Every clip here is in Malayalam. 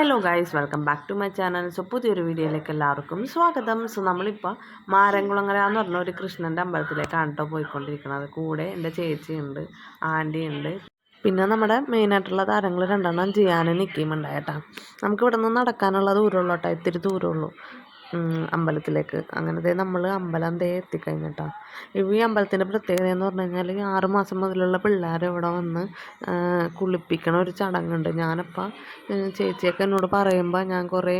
Hello guys welcome back to my channel so പുതിയൊരു വീഡിയോയിലേക്ക് എല്ലാവർക്കും സ്വാഗതം. സോ നമ്മളിപ്പോൾ മാരംകുളങ്ങര എന്ന് പറഞ്ഞ ഒരു കൃഷ്ണന്റെ അമ്പലത്തിലേക്കാണ് കേട്ടോ പോയിക്കൊണ്ടിരിക്കുന്നത്. കൂടെ എന്റെ ചേച്ചിയുണ്ട് ആന്റി ഉണ്ട്. പിന്നെ നമ്മുടെ മെയിനായിട്ടുള്ള താരങ്ങൾ രണ്ടെണ്ണം ചെയ്യാനും നിൽക്കുകയും ഉണ്ടായിട്ടാണ് നമുക്ക് ഇവിടെ നിന്ന് നടക്കാനുള്ള ദൂരമുള്ളൂ കേട്ടോ ഇത്തിരി ദൂരമുള്ളൂ. അമ്പലത്തിലേക്ക്. അങ്ങനത്തെ നമ്മൾ അമ്പലം ദേ എത്തിക്കഴിഞ്ഞിട്ടാ. ഈ അമ്പലത്തിന്റെ പ്രത്യേകത എന്ന് പറഞ്ഞു കഴിഞ്ഞാൽ ഈ ആറ് മാസം മുതലുള്ള പിള്ളേർ ഇവിടെ വന്ന് കുളിപ്പിക്കണ ഒരു ചടങ്ങുണ്ട്. ഞാനപ്പോൾ ചേച്ചിയൊക്കെ എന്നോട് പറയുമ്പോൾ ഞാൻ കുറേ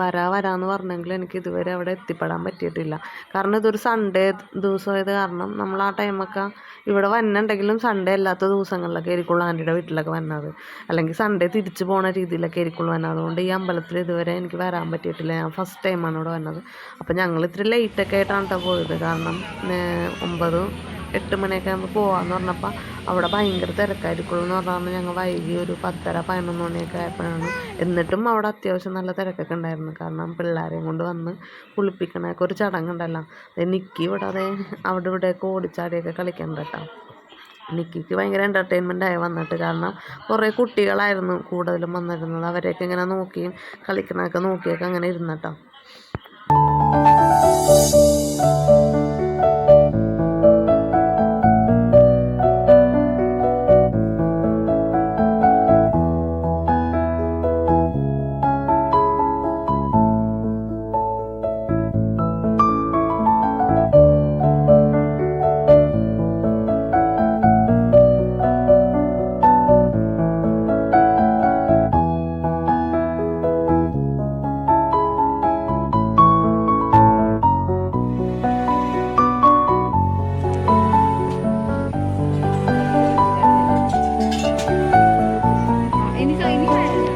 വരാ വരാമെന്ന് പറഞ്ഞെങ്കിൽ എനിക്ക് ഇതുവരെ അവിടെ എത്തിപ്പെടാൻ പറ്റിയിട്ടില്ല. കാരണം ഇതൊരു സൺഡേ ദിവസമായത് കാരണം നമ്മൾ ആ ടൈമൊക്കെ ഇവിടെ വന്നുണ്ടെങ്കിലും സൺഡേ അല്ലാത്ത ദിവസങ്ങളിലൊക്കെ ആയിരിക്കുള്ളൂ ആന്റിയുടെ വീട്ടിലൊക്കെ വന്നത് അല്ലെങ്കിൽ സൺഡേ തിരിച്ചു പോണ രീതിയിലൊക്കെ ആയിരിക്കുള്ളൂ വന്നത് അതുകൊണ്ട് ഈ അമ്പലത്തിൽ ഇതുവരെ എനിക്ക് വരാൻ പറ്റിയിട്ടില്ല. ഞാൻ ഫസ്റ്റ് ടൈമാണ് ഇവിടെ വന്നത്. അപ്പോൾ ഞങ്ങൾ ഇത്തിരി ലേറ്റൊക്കെ ആയിട്ടാണ് കേട്ടോ പോയത്. കാരണം ഒമ്പത് എട്ട് മണിയൊക്കെ ആകുമ്പോൾ പോകാമെന്ന് പറഞ്ഞപ്പോൾ അവിടെ ഭയങ്കര തിരക്കായിരിക്കുള്ളൂ എന്ന് പറഞ്ഞാൽ ഞങ്ങൾ വൈകി ഒരു പത്തര പതിനൊന്ന് മണിയൊക്കെ ആയപ്പോഴാണ് എന്നിട്ടും അവിടെ അത്യാവശ്യം നല്ല തിരക്കൊക്കെ ഉണ്ടായിരുന്നു. കാരണം പിള്ളേരെയും കൊണ്ട് വന്ന് കുളിപ്പിക്കണൊക്കെ ഒരു ചടങ്ങുണ്ടല്ലോ. നിക്കി ഇവിടെ അതെ അവിടെ ഇവിടെയൊക്കെ ഓടിച്ചാടിയൊക്കെ കളിക്കാൻ കേട്ടോ നിക്കിക്ക് ഭയങ്കര എന്റർടൈൻമെന്റ് ആയി വന്നിട്ട്. കാരണം കുറേ കുട്ടികളായിരുന്നു കൂടുതലും വന്നിരുന്നത്. അവരെയൊക്കെ ഇങ്ങനെ നോക്കിയും കളിക്കണമൊക്കെ നോക്കിയൊക്കെ അങ്ങനെ ഇരുന്നട്ടോ Quên